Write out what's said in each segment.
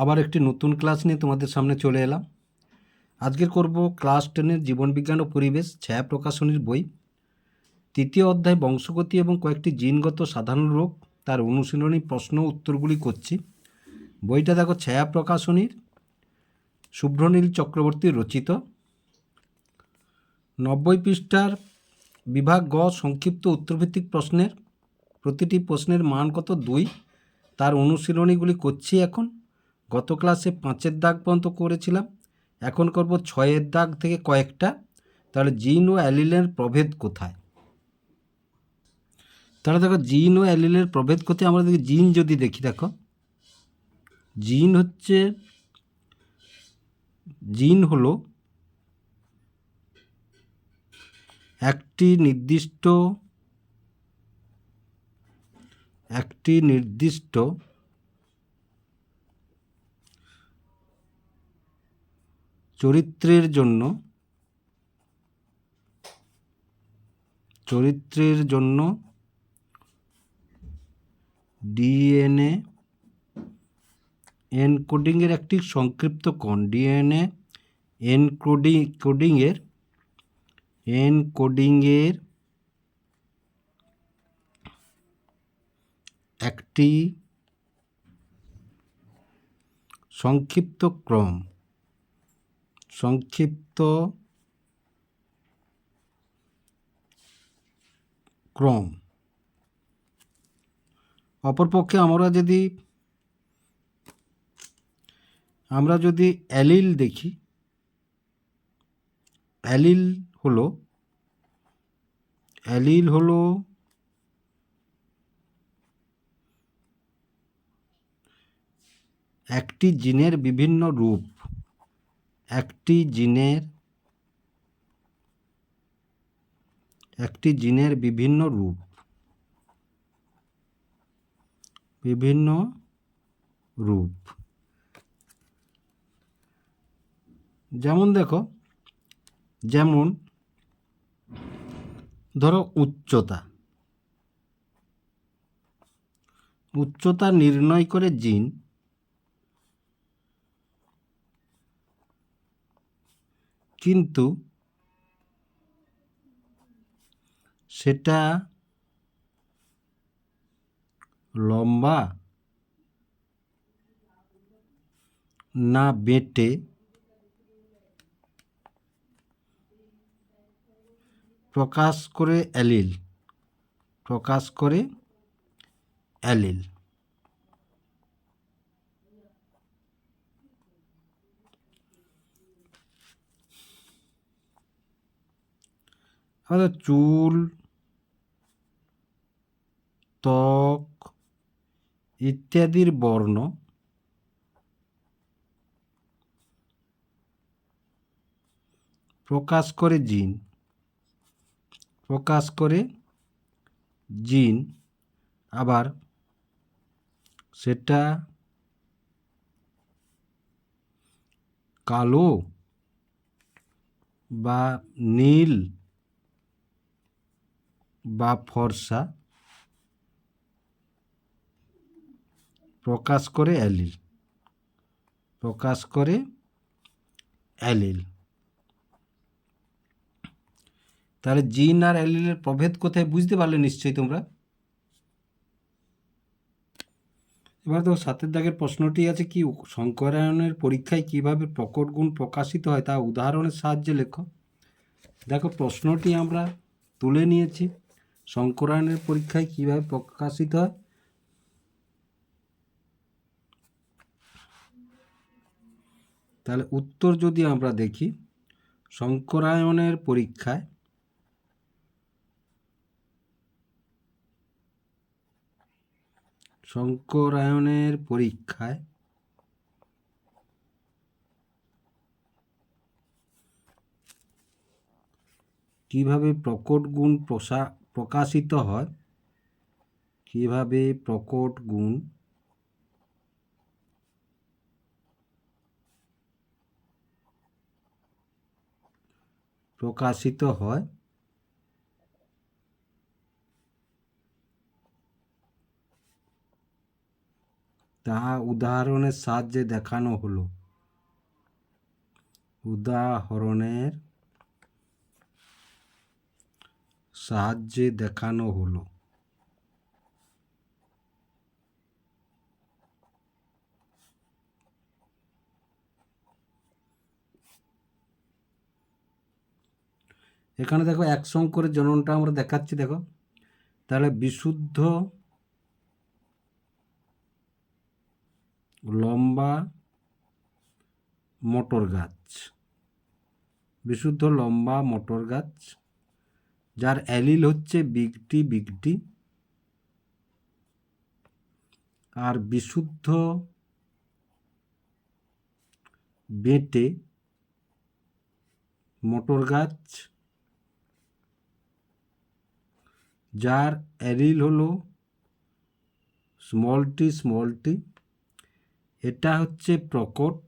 আবার একটি নতুন ক্লাস নিয়ে তোমাদের সামনে চলে এলাম। আজকে করব ক্লাস টেনের জীবনবিজ্ঞান ও পরিবেশ ছায়া প্রকাশনীর বই। তৃতীয় অধ্যায় বংশগতি এবং কয়েকটি জিনগত সাধারণ রোগ, তার অনুশীলনী প্রশ্ন উত্তরগুলি করছি। বইটা দেখো ছায়া প্রকাশনীর, শুভ্রনীল চক্রবর্তী রচিত। নব্বই পৃষ্ঠার বিভাগ গ সংক্ষিপ্ত উত্তরভিত্তিক প্রশ্নের, প্রতিটি প্রশ্নের মান কত? দুই। তার অনুশীলনীগুলি করছি এখন। গত ক্লাসে পাঁচের দাগ পর্যন্ত করেছিলাম। এখন করব ছয়ের দাগ থেকে কয়েকটা। তাহলে জিন ও অ্যালিলের প্রভেদ কোথায়? তাহলে দেখো, জিন ও অ্যালিলের প্রভেদ কোথায়? আমরা দেখি জিন যদি দেখি, দেখো। জিন হচ্ছে, জিন হলো একটি নির্দিষ্ট একটি নির্দিষ্ট চরিত্রের জন্য চরিত্রের জন্য ডিএনএ এনকোডিংয়ের একটি সংক্ষিপ্ত কোণ। ডিএনএ এনকোডিং, কোডিংয়ের, এনকোডিংয়ের একটি সংক্ষিপ্ত ক্রম। সংক্ষিপ্ত ক্রম। অপরপক্ষে আমরা যদি আমরা যদি অ্যালিল দেখি, অ্যালিল হলো অ্যালিল হলো একটি জিনের বিভিন্ন রূপ। একটি জিনের একটি জিনের বিভিন্ন রূপ বিভিন্ন রূপ। যেমন দেখো, যেমন ধরো উচ্চতা। উচ্চতা নির্ণয় করে জিন কিন্তু সেটা লম্বা না বেটে প্রকাশ করে অ্যালিল প্রকাশ করে অ্যালিল। আমাদের চুল, ত্বক ইত্যাদির বর্ণ প্রকাশ করে জিন। প্রকাশ করে জিন। আবার সেটা কালো বা নীল বা ফর্সা প্রকাশ করে অ্যালিল। প্রকাশ করে অ্যালিল। তাহলে জিন আর অ্যালিলের প্রভেদ কোথায় বুঝতে পারলে নিশ্চয়ই তোমরা? এবার তো সাতের দাগের প্রশ্নটি আছে কি শঙ্করায়নের পরীক্ষায় কীভাবে প্রকট গুণ প্রকাশিত হয় তা উদাহরণের সাহায্যে লেখো। দেখো প্রশ্নটি আমরা তুলে নিয়েছি। শঙ্করায়নের পরীক্ষায় কীভাবে প্রকাশিত হয়? তাহলে উত্তর যদি আমরা দেখি, শঙ্করায়নের পরীক্ষায় শঙ্করায়নের পরীক্ষায় কীভাবে প্রকট গুণ প্রসা প্রকাশিত হয় কীভাবে প্রকট গুণ? প্রকাশিত হয় তাহা উদাহরণের সাহায্যে দেখানো হলো। উদাহরণের সাহায্যে দেখানো হলো। এখানে দেখো এক করে জননটা আমরা দেখাচ্ছি, দেখো। তাহলে বিশুদ্ধ লম্বা মটর গাছ। বিশুদ্ধ লম্বা মটর গাছ। যার অ্যালিল হচ্ছে বিগটি বিগটি আর বিশুদ্ধ বেটে মটর গাছ, যার অ্যালিল হলো স্মল টি স্মল টি এটা হচ্ছে প্রকট।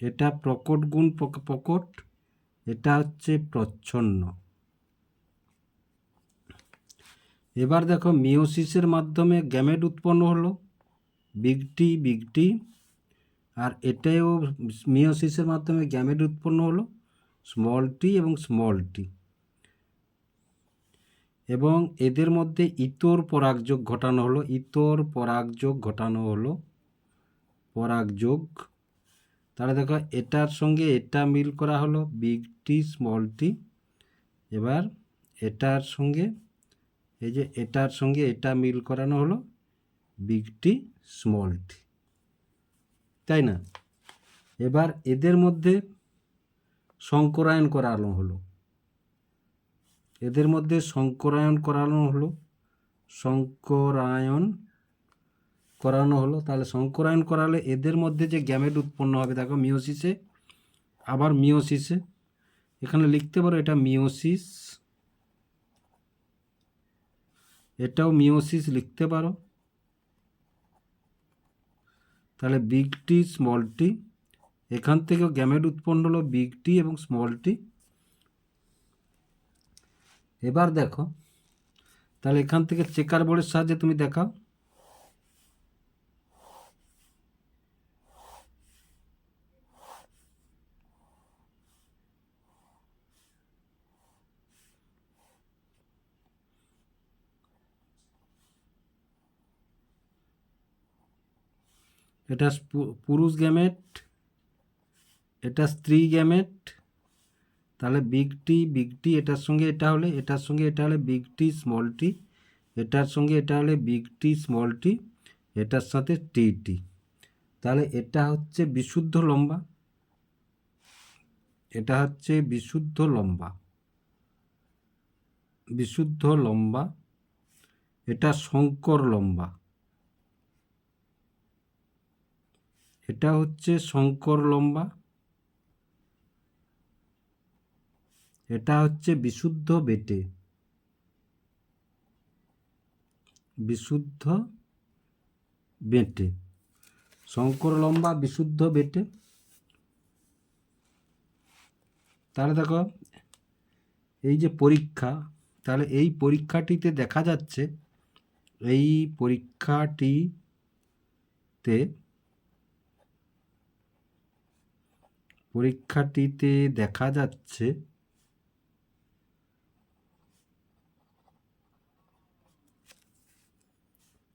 এটা প্রকট গুণ প্রকট। এটা হচ্ছে প্রচ্ছন্ন। এবার দেখো মিওসিসের মাধ্যমে গ্যামেট উৎপন্ন হলো। বিগটি বিগটি আর এটাও মিওসিসের মাধ্যমে গ্যামেট উৎপন্ন হলো। স্মল টি এবং স্মল টি এবং এদের মধ্যে ইতর পরাগযোগ ঘটানো হলো। ইতর পরাগযোগ ঘটানো হলো। পরাগযোগ। তাহলে দেখো এটার সঙ্গে এটা মিল করা হলো। বিগ টি স্মল টি এবার এটার সঙ্গে এই যে এটার সঙ্গে এটা মিল করানো হলো বিগ টি স্মল টি তাই না? এবার এদের মধ্যে সংকরায়ন করানো হলো। এদের মধ্যে সংকরায়ন করানো হলো, সংকরায়ন করানো হলো। তাহলে সংকরায়ন করালে এদের মধ্যে যে গ্যামেট উৎপন্ন হবে, দেখো মিওসিসে আবার মিওসিসে এখানে লিখতে পারো এটা মিওসিস এটাও মিওসিস লিখতে পারো। তাহলে বিগ টি স্মল টি এখান থেকেও গ্যামেট উৎপন্ন হলো বিগ টি এবং স্মল টি এবার দেখো, তাহলে এখান থেকে চেকার বোর্ডের সাহায্যে তুমি দেখাও। এটা পুরুষ গ্যামেট এটা স্ত্রী গ্যামেট তাহলে বিগ টি বিগ টি এটার সঙ্গে এটা হলে, এটার সঙ্গে এটা হলে বিগ টি স্মল টি এটার সঙ্গে এটা হলে বিগ টি স্মল টি এটার সাথে টি টি তাহলে এটা হচ্ছে বিশুদ্ধ লম্বা। এটা হচ্ছে বিশুদ্ধ লম্বা। বিশুদ্ধ লম্বা। এটা শঙ্কর লম্বা। এটা হচ্ছে শঙ্কর লম্বা। এটা হচ্ছে বিশুদ্ধ বেটে। বিশুদ্ধ বেটে। শঙ্কর লম্বা, বিশুদ্ধ বেটে। তাহলে দেখো, এই যে পরীক্ষা, তাহলে এই পরীক্ষাটিতে দেখা যাচ্ছে, এই পরীক্ষাটিতে পরীক্ষাটিতে দেখা যাচ্ছে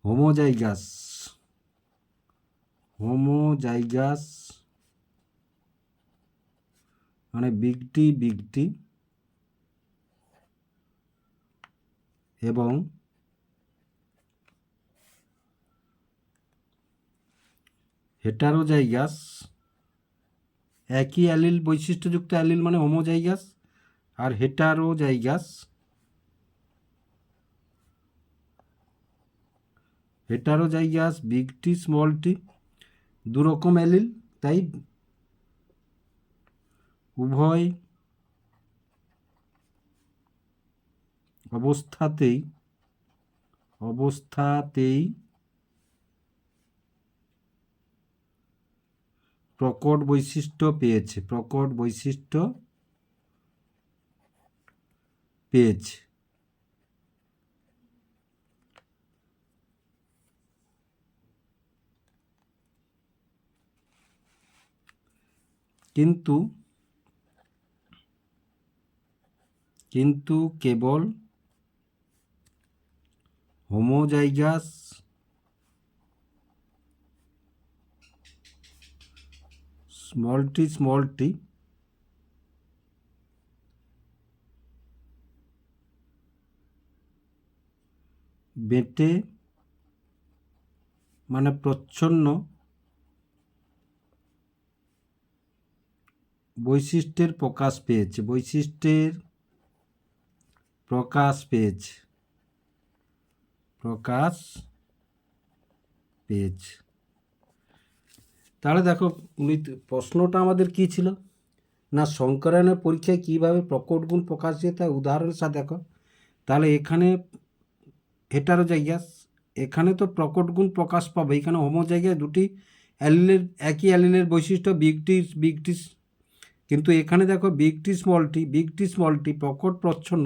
হোমোজাইগাস হোমোজাইগাস মানে বিগটি বিগটি এবং হেটারোজাইগাস একই অ্যালিল বৈশিষ্ট্যযুক্ত অ্যালিল মানে হোমোজাইগাস আর heterozygous. Heterozygous, big T, small T দু রকম অ্যালিল, তাই উভয় অবস্থাতেই অবস্থাতেই প্রকট বৈশিষ্ট্য পেয়েছে প্রকট বৈশিষ্ট্য পেয়েছে। কিন্তু কিন্তু কেবল হোমোজাইগাস স্মলটি স্মলটি বেটে মানে প্রচ্ছন্ন বৈশিষ্ট্যের প্রকাশ পেয়েছে। বৈশিষ্ট্যের প্রকাশ পেয়েছে। প্রকাশ পেয়েছে। তাহলে দেখো প্রশ্নটা আমাদের কি ছিল? না সংকরণের পরীক্ষায় কীভাবে প্রকট গুণ প্রকাশ দিয়ে তার উদাহরণের সাথে দেখো। তাহলে এখানে হেটারো জায়গাস এখানে তো প্রকট গুণ প্রকাশ পাবে। এখানে হোমো জায়গায় দুটি অ্যালিলের, একই অ্যালিলের বৈশিষ্ট্য বিগটি বিগটি কিন্তু এখানে দেখো বিগটি স্মলটি বিগটি স্মলটি প্রকট প্রচ্ছন্ন।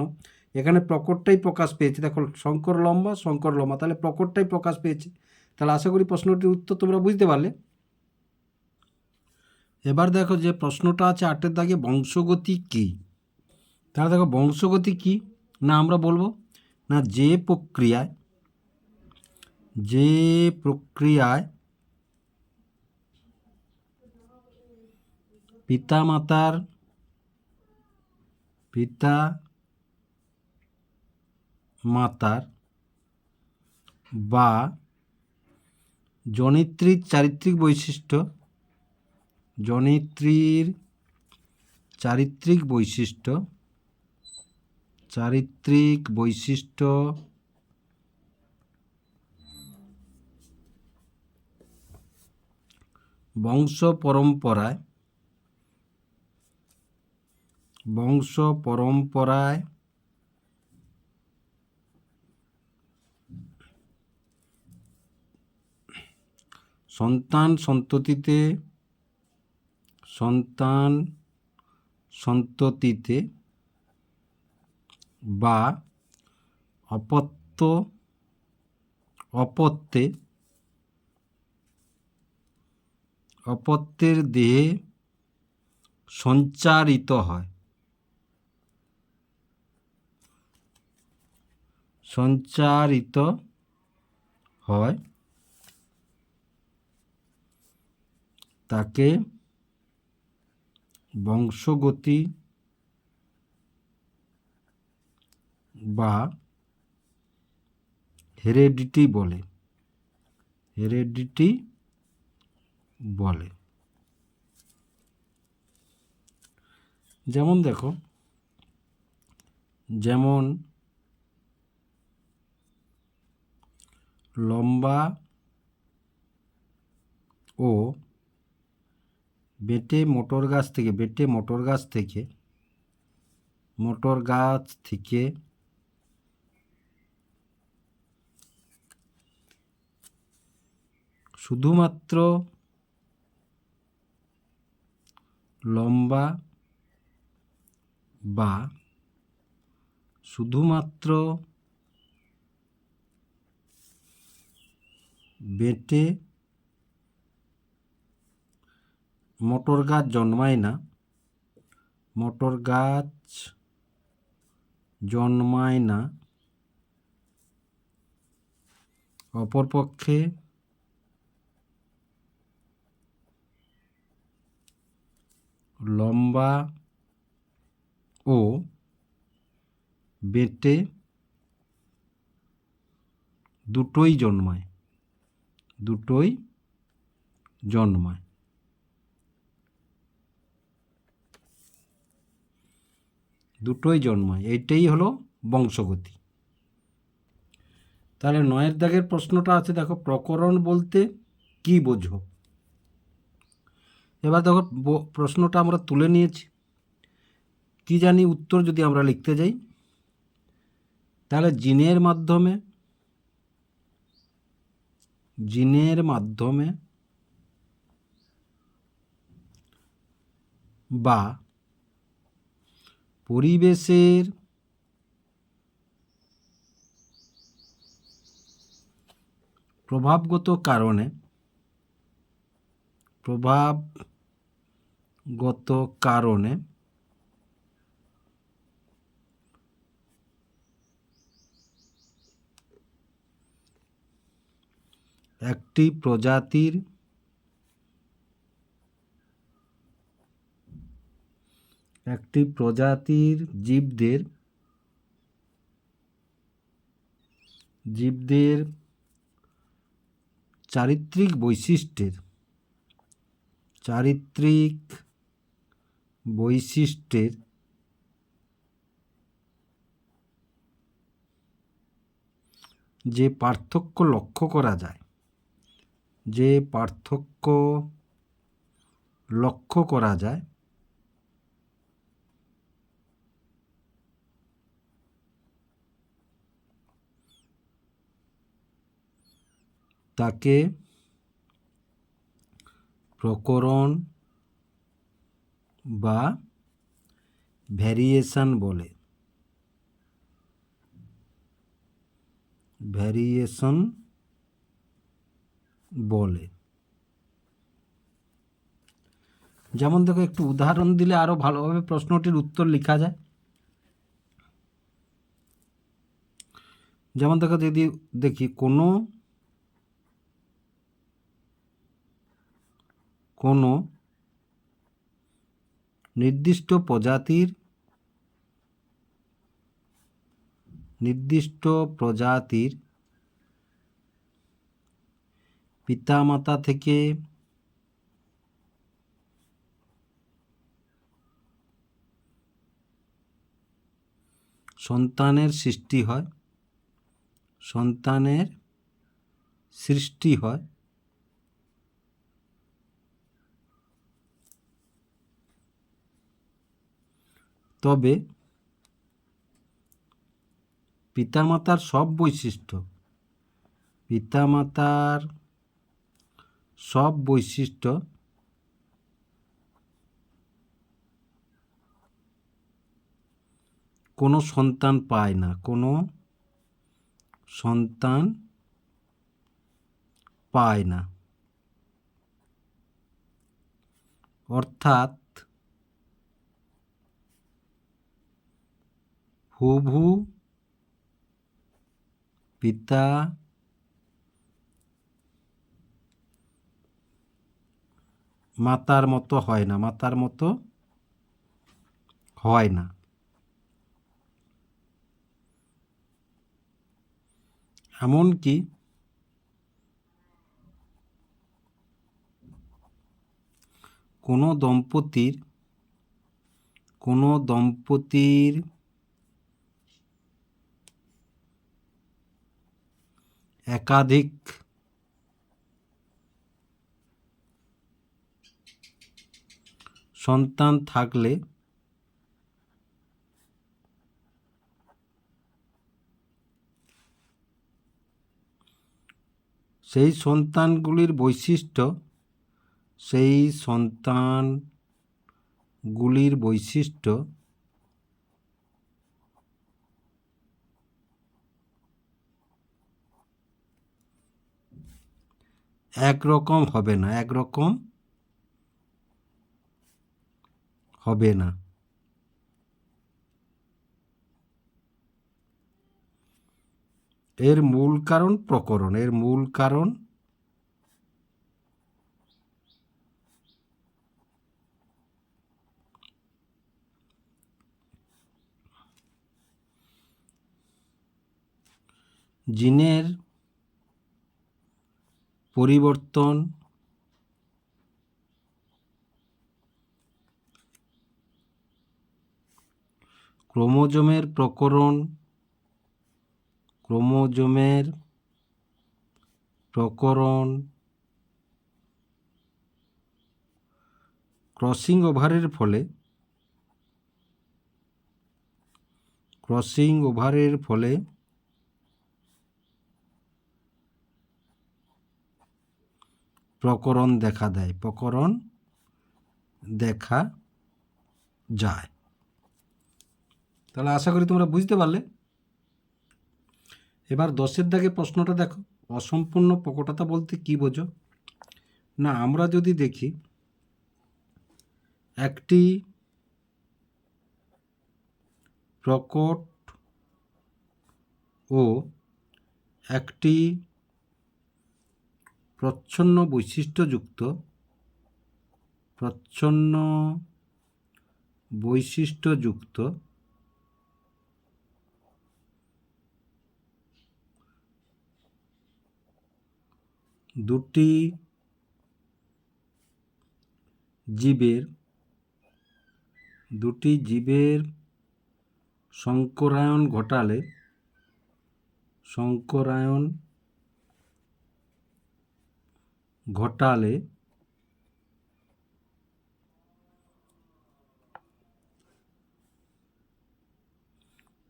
এখানে প্রকটটাই প্রকাশ পেয়েছে। দেখো শঙ্কর লম্বা শঙ্কর লম্বা। তাহলে প্রকটটাই প্রকাশ পেয়েছে। তাহলে আশা করি প্রশ্নটির উত্তর তোমরা বুঝতে পারলে। এবার দেখো যে প্রশ্নটা আছে আটের দাগে বংশগতি কী? তাহলে দেখো বংশগতি কী? না, আমরা বলব, না, যে প্রক্রিয়ায় যে প্রক্রিয়ায় পিতামাতার পিতা মাতার বা জনিত্রীর চারিত্রিক বৈশিষ্ট্য জনিত্রীর চারিত্রিক বৈশিষ্ট্য চারিত্রিক বৈশিষ্ট্য বংশ পরম্পরায় বংশ পরম্পরায় সন্তান সন্ততিতে সন্তান সন্ততিতে বা অপত্য অপত্যে অপত্যের দেহে সঞ্চারিত হয়। সঞ্চারিত হয়। তাকে বংশগতি বা হেরেডিটি বলে। হেরেডিটি বলে। যেমন দেখো যেমন লম্বা ও বেটে মোটর গাছ থেকে, বেটে মোটর গাছ থেকে, মোটর গাছ থেকে শুধুমাত্র লম্বা বা শুধুমাত্র বেটে মোটর গাছ জন্মায় না। মোটর গাছ জন্মায় না। অপরপক্ষে লম্বা ও বেটে দুটোই জন্মায়। দুটোই জন্মায়। দুটোই জন্মায় এইটাই হলো বংশগতি। তাহলে নয়ের দাগের প্রশ্নটা আছে, দেখো, প্রকরণ বলতে কি বোঝো? এবার দেখো প্রশ্নটা আমরা তুলে নিয়েছি। কি জানি উত্তর যদি আমরা লিখতে যাই, তাহলে জিনের মাধ্যমে জিনের মাধ্যমে বা পরিবেশের প্রভাবগত কারণে প্রভাবগত গত কারণে একটি প্রজাতির একটি প্রজাতির জীবদের জীবদের চারিত্রিক বৈশিষ্ট্যের চারিত্রিক বৈশিষ্ট্যের যে পার্থক্য লক্ষ্য করা যায়, যে পার্থক্য লক্ষ্য করা যায় তাকে প্রকরণ বা ভ্যারিয়েশন বলে। ভ্যারিয়েশন বলে। যেমন দেখো, একটু উদাহরণ দিলে আরও ভালোভাবে প্রশ্নটির উত্তর লেখা যায়। যেমন দেখো, যদি দেখি কোনো কোনো নির্দিষ্ট প্রজাতির নির্দিষ্ট প্রজাতির পিতামাতা থেকে সন্তানের সৃষ্টি হয় সন্তানের সৃষ্টি হয়। তবে পিতামাতার সব বৈশিষ্ট্য, পিতামাতার সব বৈশিষ্ট্য কোনো সন্তান পায় না, কোনো সন্তান পায় না। অর্থাৎ হুবহু পিতা মাতার মতো হয় না, মাতার মতো হয় না। এমনকি কোনো দম্পতির কোনো দম্পতির একাধিক সন্তান থাকলে সেই সন্তানগুলির বৈশিষ্ট্য সেই সন্তানগুলির বৈশিষ্ট্য একরকম হবে না একরকম হবে না। এর মূল কারণ প্রকরণ এর মূল কারণ জিনের পরিবর্তন ক্রোমোজোমের প্রকরণ ক্রোমোজোমের প্রকরণ ক্রসিং ওভারের ফলে ক্রসিং ওভারের ফলে প্রকরণ দেখা দেয়, প্রকরণ দেখা যায়। তাহলে আশা করি তোমরা বুঝতে পারলে। এবার দশের দাগে প্রশ্নটা দেখো, অসম্পূর্ণ প্রকটতা বলতে কি বোঝো? না, আমরা যদি দেখি, একটি প্রকট ও একটি প্রচ্ছন্ন বৈশিষ্ট্যযুক্ত প্রচ্ছন্ন বৈশিষ্ট্যযুক্ত দুটি জীবের দুটি জীবের সংকরায়ন ঘটালে সংকরায়ন ঘটালে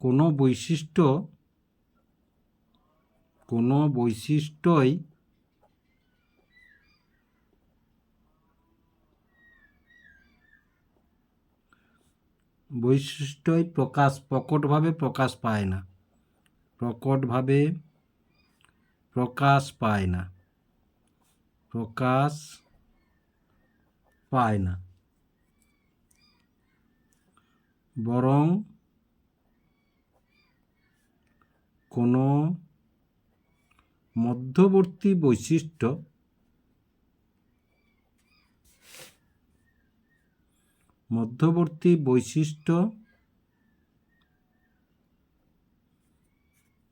কোনো বৈশিষ্ট্য, কোনো বৈশিষ্ট্যই বৈশিষ্ট্যই প্রকাশ, প্রকটভাবে প্রকাশ পায় না। প্রকটভাবে প্রকাশ পায় না। প্রকাশ পায় না। বরং কোনো মধ্যবর্তী বৈশিষ্ট্য মধ্যবর্তী বৈশিষ্ট্য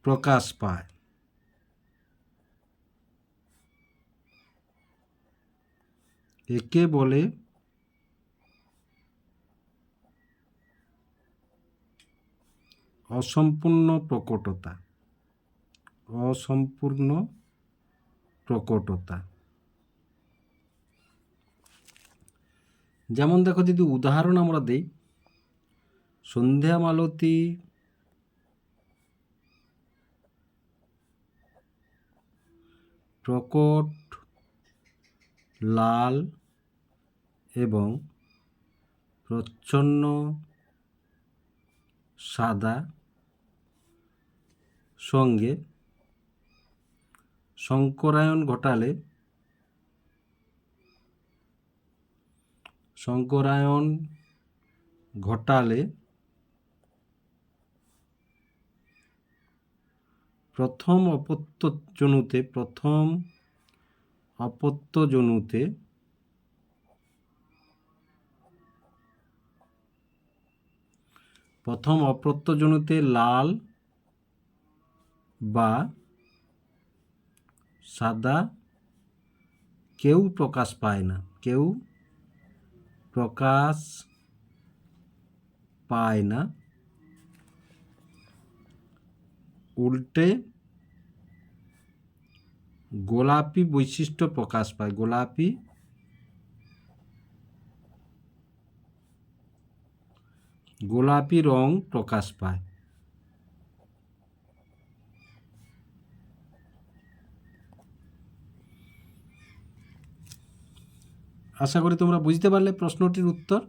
প্রকাশ পায়। একে বলে অসম্পূর্ণ প্রকটতা। অসম্পূর্ণ প্রকটতা। যেমন দেখো যদি উদাহরণ আমরা দিই, সন্ধ্যা মালতী প্রকট, লাল এবং প্রচ্ছন্ন সাদা সঙ্গে শঙ্করায়ন ঘটালে শঙ্করায়ন ঘটালে প্রথম অপত্যজনুতে প্রথম অপত্যজনুতে প্রথম অপ্রত্যজনুতে লাল বা সাদা কেউ প্রকাশ পায় না। কেউ প্রকাশ পায় না। উল্টে গোলাপি বৈশিষ্ট্য প্রকাশ পায়। গোলাপি গোলাপি রং প্রকাশ পায়। আশা করি তোমরা বুঝতে পারলে প্রশ্নটির উত্তর।